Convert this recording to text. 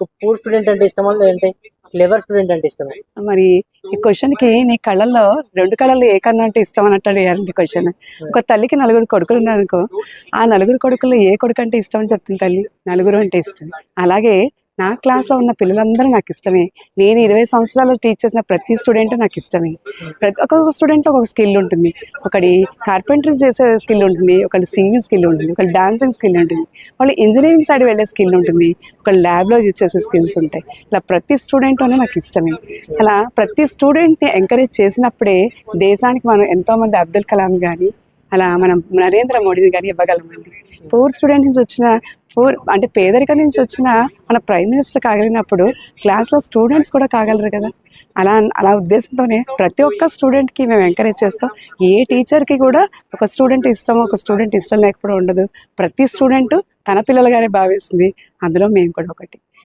Poor student అంటే ఇష్టమా లేదంటే క్లెవర్ స్టూడెంట్ అంటే ఇష్టమా? మరి ఈ క్వశ్చన్కి నీ కళ్ళల్లో రెండు కళలు ఏ కన్నా అంటే ఇష్టం అన్నట్టు అడిగారండి క్వశ్చన్ ఒక తల్లికి నలుగురు కొడుకులు ఉన్నారనుకో ఆ నలుగురు కొడుకుల్లో ఏ కొడుకు అంటే ఇష్టం అని చెప్తుంది తల్లి? నలుగురు అంటే ఇష్టం. అలాగే నా క్లాస్లో ఉన్న పిల్లలందరూ నాకు ఇష్టమే. నేను ఇరవై సంవత్సరాలు టీచ్ చేసిన ప్రతి స్టూడెంట్ నాకు ఇష్టమే. ప్రతి ఒక్కొక్క స్టూడెంట్ ఒక స్కిల్ ఉంటుంది. ఒకటి కార్పెంటరీ చేసే స్కిల్ ఉంటుంది ఒకళ్ళు సింగింగ్ స్కిల్ ఉంటుంది ఒకళ్ళు డాన్సింగ్ స్కిల్ ఉంటుంది వాళ్ళు ఇంజనీరింగ్ సైడ్ వెళ్ళే స్కిల్ ఉంటుంది ఒకళ్ళు ల్యాబ్లో యూజ్ చేసే స్కిల్స్ ఉంటాయి. ఇలా ప్రతి స్టూడెంట్ అనే నాకు ఇష్టమే. అలా ప్రతి స్టూడెంట్ని ఎంకరేజ్ చేసినప్పుడే దేశానికి మనం ఎంతోమంది అబ్దుల్ కలాం కానీ అలా మనం నరేంద్ర మోడీని కానీ ఇవ్వగలమండి పూర్ స్టూడెంట్ నుంచి వచ్చిన పూర్ అంటే పేదరికం నుంచి వచ్చిన మన ప్రైమ్ మినిస్టర్ కాగలిగినప్పుడు క్లాస్లో స్టూడెంట్స్ కూడా కాగలరు కదా. అలా అలా ఉద్దేశంతోనే ప్రతి ఒక్క స్టూడెంట్కి మేము ఎంకరేజ్ చేస్తాం. ఏ టీచర్కి కూడా ఒక స్టూడెంట్ ఇష్టం ఒక స్టూడెంట్ ఇష్టం లేకపోవడం ఉండదు. ప్రతి స్టూడెంట్ తన పిల్లలుగానే భావిస్తుంది. అందులో మేము కూడా ఒకటి.